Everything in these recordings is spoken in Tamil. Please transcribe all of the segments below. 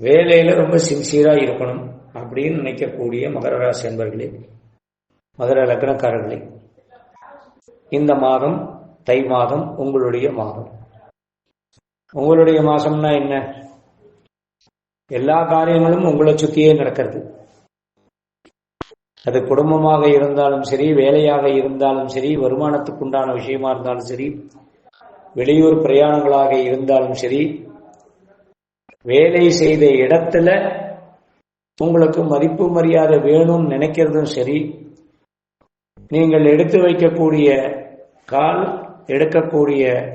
வேலையில் ரொம்ப சின்சியரா இருக்கணும் அப்படின்னு நினைக்கக்கூடிய மகர ராசி என்பர்களே மகர லக்னக்காரர்களே இந்த மாதம் தை மாதம் உங்களுடைய மாதம். உங்களுடைய மாதம்னா என்ன? எல்லா காரியங்களும் உங்களை சுற்றியே நடக்கிறது. அது குடும்பமாக இருந்தாலும் சரி வேலையாக இருந்தாலும் சரி வருமானத்துக்கு உண்டான விஷயமா இருந்தாலும் சரி வெளியூர் பிரயாணங்களாக இருந்தாலும் சரி வேலை செய்த இடத்துல உங்களுக்கு மதிப்பு மரியாதை வேணும்னு நினைக்கிறதும் சரி நீங்கள் எடுத்து வைக்கக்கூடிய கால் எடுக்கக்கூடிய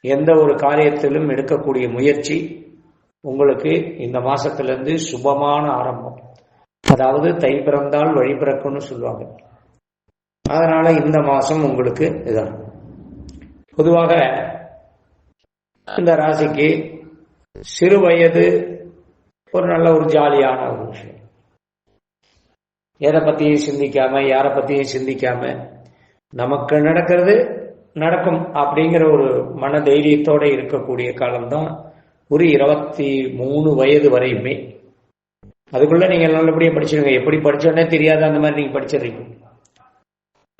எந்த ஒரு காரியத்திலும் எடுக்கக்கூடிய முயற்சி உங்களுக்கு இந்த மாசத்திலிருந்து சுபமான ஆரம்பம். அதாவது தை பிறந்தால் வழி பிறக்கும்னு சொல்லுவாங்க. அதனால இந்த மாசம் உங்களுக்கு இதான். பொதுவாக இந்த ராசிக்கு சிறு வயது ஒரு நல்ல ஒரு ஜாலியான ஒரு விஷயம். எதை பத்தியும் சிந்திக்காம யாரை பத்தியும் சிந்திக்காம நமக்கு நடக்கிறது நடக்கும் அப்படிங்கிற ஒரு மன தைரியத்தோட இருக்கக்கூடிய காலம்தான் ஒரு இருபத்தி மூணு வயது வரையுமே. அதுக்குள்ள நீங்க நல்லபடியா படிச்சிருங்க. எப்படி படிச்சோன்னே தெரியாது அந்த மாதிரி நீங்க படிச்சிடுறீங்க.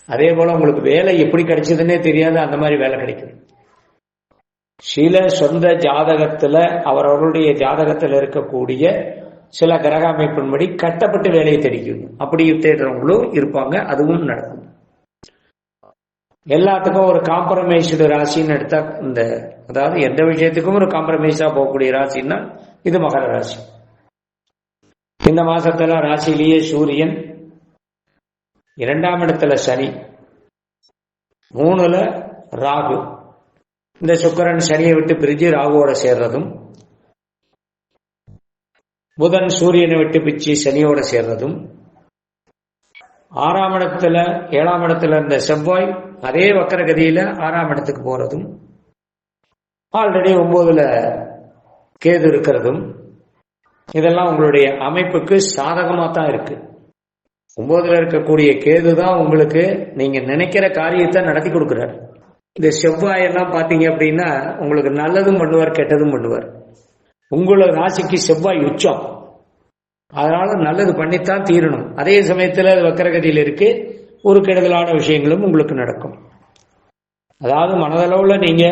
அதே போல உங்களுக்கு வேலை எப்படி கிடைச்சதுன்னே தெரியாது அந்த மாதிரி வேலை கிடைக்கும். சில சொந்த ஜாதகத்துல அவரவருடைய ஜாதகத்தில் இருக்கக்கூடிய சில கிரக அமைப்பின்படி கட்டப்பட்டு வேலையை தெரிவிக்கணும் அப்படி தேடுறவங்களும் இருப்பாங்க அதுவும் நடக்கும். எல்லாத்துக்கும் ஒரு காம்ப்ரமைஸ்டு ராசின்னு எடுத்தா இந்த அதாவது எந்த விஷயத்துக்கும் ஒரு காம்ப்ரமைஸா போகக்கூடிய ராசின்னா இது மகர ராசி. இந்த மாசத்துல ராசியிலேயே சூரியன் இரண்டாம் இடத்துல சனி மூணுல ராகு. இந்த சுக்கரன் சனியை விட்டு பிரிஞ்சு ராகுவோட சேர்றதும் புதன் சூரியனை விட்டு பிச்சு சனியோட சேர்றதும் ஆறாம் இடத்துல ஏழாம் இடத்துல இருந்த செவ்வாய் அதே வக்கரகதியில ஆறாம் இடத்துக்கு போறதும் ஆல்ரெடி ஒன்பதுல கேது இருக்கிறதும் இதெல்லாம் உங்களுடைய அமைப்புக்கு சாதகமா தான் இருக்கு. ஒன்பதுல இருக்கக்கூடிய கேது தான் உங்களுக்கு நீங்க நினைக்கிற காரியத்தை நடத்தி கொடுக்கிறார். இந்த செவ்வாய் எல்லாம் பாத்தீங்க அப்படின்னா உங்களுக்கு நல்லதும் பண்ணுவார் கெட்டதும் பண்ணுவார். உங்களோட ராசிக்கு செவ்வாய் உச்சம். அதனால நல்லது பண்ணித்தான் தீரணும். அதே சமயத்தில் அது வக்கரகதியில் இருக்கு. ஒரு கெடுதலான விஷயங்களும் உங்களுக்கு நடக்கும். அதாவது மனதளவில் நீங்க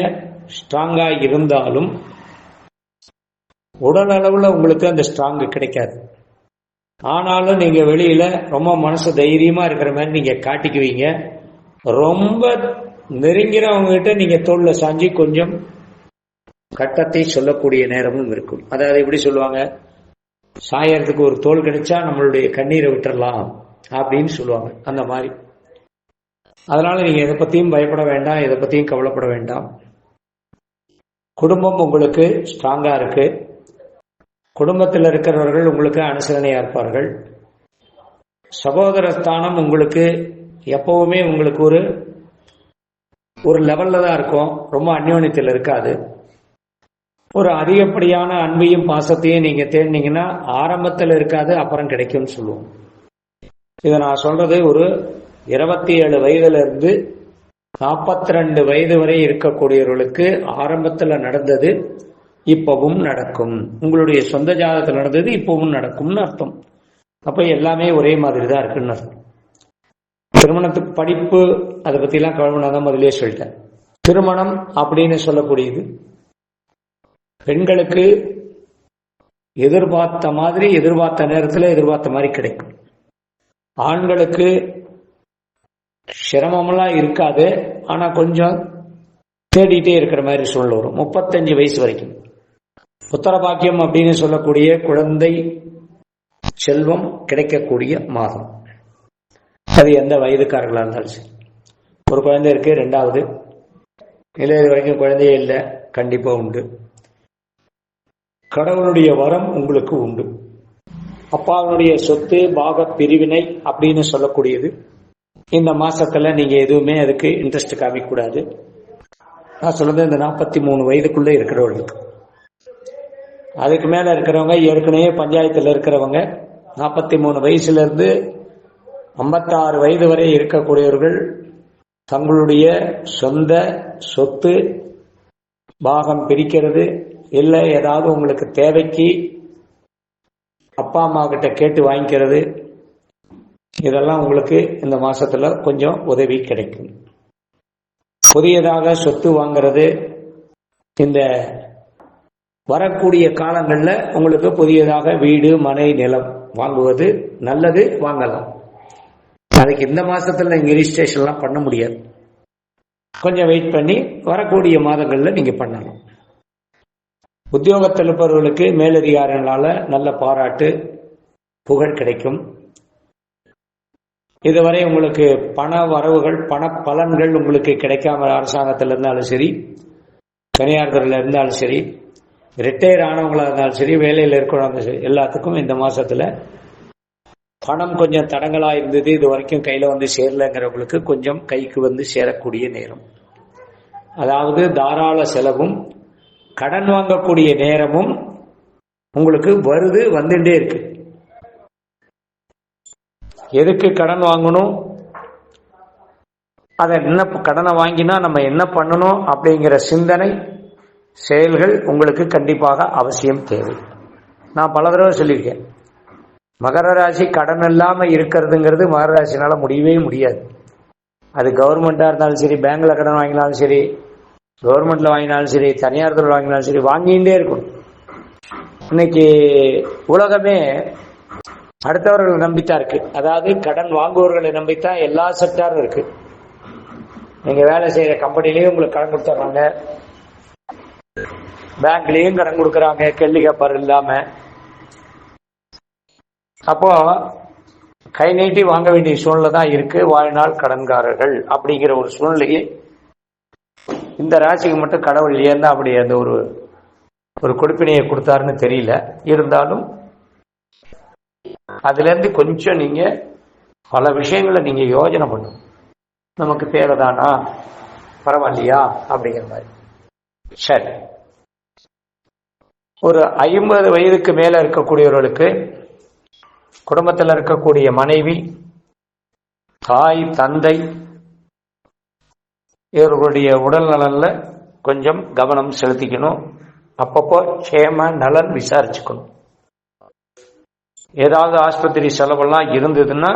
ஸ்ட்ராங்கா இருந்தாலும் உடல் அளவில் உங்களுக்கு அந்த ஸ்ட்ராங் கிடைக்காது. ஆனாலும் நீங்க வெளியில ரொம்ப மனசு தைரியமா இருக்கிற மாதிரி நீங்க காட்டிக்குவீங்க. ரொம்ப நெருங்கிறவங்க கிட்ட நீங்க தோல்ல சாஞ்சி கொஞ்சம் கட்டத்தை சொல்லக்கூடிய நேரமும் இருக்கும். அதாவது எப்படி சொல்லுவாங்க? சாயறதுக்கு ஒரு தோல் கிடைச்சா நம்மளுடைய கண்ணீரை விட்டுறலாம் அப்படின்னு சொல்லுவாங்க. அந்த மாதிரி. அதனால நீங்க எதை பத்தியும் பயப்பட வேண்டாம் எதை பத்தியும் கவலைப்பட வேண்டாம். குடும்பம் உங்களுக்கு ஸ்ட்ராங்கா இருக்கு. குடும்பத்தில் இருக்கிறவர்கள் உங்களுக்கு அனுசரணையா இருப்பார்கள். சகோதர ஸ்தானம் உங்களுக்கு எப்பவுமே உங்களுக்கு ஒரு ஒரு லெவல்ல தான் இருக்கும். ரொம்ப அந்யோன்யத்தில் இருக்காது. ஒரு அதிகப்படியான அன்பையும் பாசத்தையும் நீங்க தேடினீங்கன்னா ஆரம்பத்தில் இருக்காது அப்புறம் கிடைக்கும்னு சொல்லுவோம். இதை நான் சொல்றது ஒரு இருபத்தி ஏழு வயதுல இருந்து நாற்பத்தி ரெண்டு வயது வரை இருக்கக்கூடியவர்களுக்கு ஆரம்பத்தில் நடந்தது இப்பவும் நடக்கும். உங்களுடைய சொந்த ஜாதகத்தில் நடந்தது இப்பவும் நடக்கும்னு அர்த்தம். அப்ப எல்லாமே ஒரே மாதிரி தான் இருக்குன்னு அர்த்தம். திருமணத்துக்கு படிப்பு அதை பத்திலாம் கவலைப்படாதான் முதலே சொல்லிட்டேன். திருமணம் அப்படின்னு சொல்லக்கூடியது. பெண்களுக்கு எதிர்பார்த்த மாதிரி எதிர்பார்த்த நேரத்தில் எதிர்பார்த்த மாதிரி கிடைக்கும். ஆண்களுக்கு சிரமம்லாம் இருக்காது ஆனால் கொஞ்சம் தேடிட்டே இருக்கிற மாதிரி சூழல் வரும். முப்பத்தஞ்சு வயசு வரைக்கும். புத்தர பாக்கியம் அப்படின்னு சொல்லக்கூடிய குழந்தை செல்வம் கிடைக்கக்கூடிய மாதம். அது எந்த வயதுக்காரர்களாக இருந்தாலும் சரி. ஒரு குழந்தை இருக்கு ரெண்டாவது. இல்லை வரைக்கும் குழந்தையே இல்லை கண்டிப்பா உண்டு. கடவுளுடைய வரம் உங்களுக்கு உண்டு. அப்பாவுடைய சொத்து பாக பிரிவினை அப்படின்னு சொல்லக்கூடியது. இந்த மாசத்துல நீங்க எதுவுமே அதுக்கு இன்ட்ரெஸ்ட் காமிக்க கூடாது நான் சொல்றது இந்த நாற்பத்தி மூணு வயதுக்குள்ள இருக்கிறவர்களுக்கு. அதுக்கு மேல இருக்கிறவங்க ஏற்கனவே பஞ்சாயத்துல இருக்கிறவங்க நாற்பத்தி மூணு வயசுல இருந்து ஐம்பத்தாறு வயது வரை இருக்கக்கூடியவர்கள் தங்களுடைய சொந்த சொத்து பாகம் பிரிக்கிறது. இல்லை ஏதாவது உங்களுக்கு தேவைக்கு அப்பா அம்மா கிட்ட கேட்டு வாங்கிக்கிறது. இதெல்லாம் உங்களுக்கு இந்த மாசத்துல கொஞ்சம் உதவி கிடைக்கும். புதியதாக சொத்து வாங்கிறது இந்த வரக்கூடிய காலங்களில் உங்களுக்கு புதியதாக வீடு மனை நிலம் வாங்குவது நல்லது வாங்கலாம். அதுக்கு இந்த மாசத்துல நீங்க ரிஜிஸ்ட்ரேஷன்லாம் பண்ண முடியாது. கொஞ்சம் வெயிட் பண்ணி வரக்கூடிய மாதங்களில் நீங்க பண்ணலாம் உத்தியோகத்தில் இருப்பவர்களுக்கு நல்ல பாராட்டு புகழ் கிடைக்கும். இதுவரை உங்களுக்கு பண வரவுகள் பண பலன்கள் உங்களுக்கு கிடைக்காம அரசாங்கத்தில் இருந்தாலும் சரி தனியார் துறையில் இருந்தாலும் சரி ரிட்டையர் ஆனவங்களாக இருந்தாலும் சரி வேலையில் இருக்கிறவங்க சரி எல்லாத்துக்கும் இந்த மாசத்துல பணம் கொஞ்சம் தடங்களா இருந்தது இது வரைக்கும் கையில வந்து சேரலங்கிறவங்களுக்கு கொஞ்சம் கைக்கு வந்து சேரக்கூடிய நேரம். அதாவது தாராள செலவும் கடன் வாங்கக்கூடிய நேரமும் உங்களுக்கு வருது வந்துட்டே இருக்கு. எதுக்கு கடன் வாங்கணும்? அதை என்ன கடனை வாங்கினா நம்ம என்ன பண்ணணும் அப்படிங்கிற சிந்தனை செயல்கள் உங்களுக்கு கண்டிப்பாக அவசியம் தேவை. நான் பல தடவை சொல்லியிருக்கேன். மகர ராசி கடன் இல்லாம இருக்கிறதுங்கிறது மகர ராசினால முடியவே முடியாது. அது கவர்மெண்டா இருந்தாலும் சரி பேங்க்ல கடன் வாங்கினாலும் சரி கவர்மெண்ட்ல வாங்கினாலும் சரி தனியார் துறை வாங்கினாலும் சரி வாங்கிட்டே இருக்கணும். இன்னைக்கு உலகமே அடுத்தவர்களை நம்பித்தான் இருக்கு அதாவது கடன் வாங்குவவர்களை நம்பித்தான் எல்லா செக்டாரும் இருக்கு. நீங்க வேலை செய்யற கம்பெனிலயும் உங்களுக்கு கடன் கொடுத்துட்றாங்க பேங்க்லயும் கடன் கொடுக்கறாங்க. கேள்வி கேப்பார் இல்லாம. அப்போ கை நீட்டி வாங்க வேண்டிய சூழ்நிலை தான் இருக்கு. வாழ்நாள் கடன்காரர்கள் அப்படிங்கிற ஒரு சூழ்நிலையை இந்த ராசிக்கு மட்டும் கடவுள் ஏன் தான் அப்படி அந்த ஒரு ஒரு கொடுப்பினையை கொடுத்தாருன்னு தெரியல. இருந்தாலும் அதுலேருந்து கொஞ்சம் நீங்க பல விஷயங்களை நீங்க யோஜனை பண்ணும். நமக்கு தேவைதானா? பரவாயில்லையா? அப்படிங்கிற மாதிரி. சரி. ஒரு ஐம்பது வயதுக்கு மேல இருக்கக்கூடியவர்களுக்கு குடும்பத்தில் இருக்கக்கூடிய மனைவி தாய் தந்தை இவர்களுடைய உடல் நலன்ல கொஞ்சம் கவனம் செலுத்திக்கணும். அப்பப்போ சேம நலன் விசாரிச்சுக்கணும். ஏதாவது ஆஸ்பத்திரி செலவெல்லாம் இருந்ததுன்னா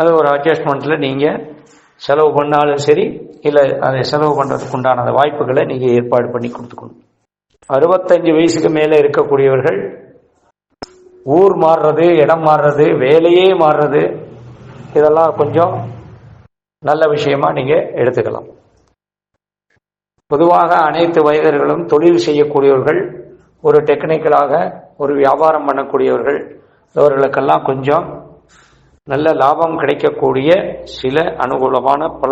அது ஒரு அட்ஜஸ்ட்மெண்ட்ல நீங்க செலவு பண்ணாலும் சரி இல்லை அதை செலவு பண்ணுறதுக்கு உண்டான வாய்ப்புகளை நீங்க ஏற்பாடு பண்ணி கொடுத்துக்கணும். அறுபத்தஞ்சு வயசுக்கு மேலே இருக்கக்கூடியவர்கள் ஊர் மாறுறது இடம் மாறுறது வேலையே மாறுறது இதெல்லாம் கொஞ்சம் நல்ல விஷயமா நீங்க எடுத்துக்கலாம். பொதுவாக அனைத்து வயதர்களும் தொழில் செய்யக்கூடியவர்கள் ஒரு டெக்னிக்கலாக ஒரு வியாபாரம் பண்ணக்கூடியவர்கள் இவர்களுக்கெல்லாம் கொஞ்சம் நல்ல லாபம் கிடைக்கக்கூடிய சில அனுகூலமான பல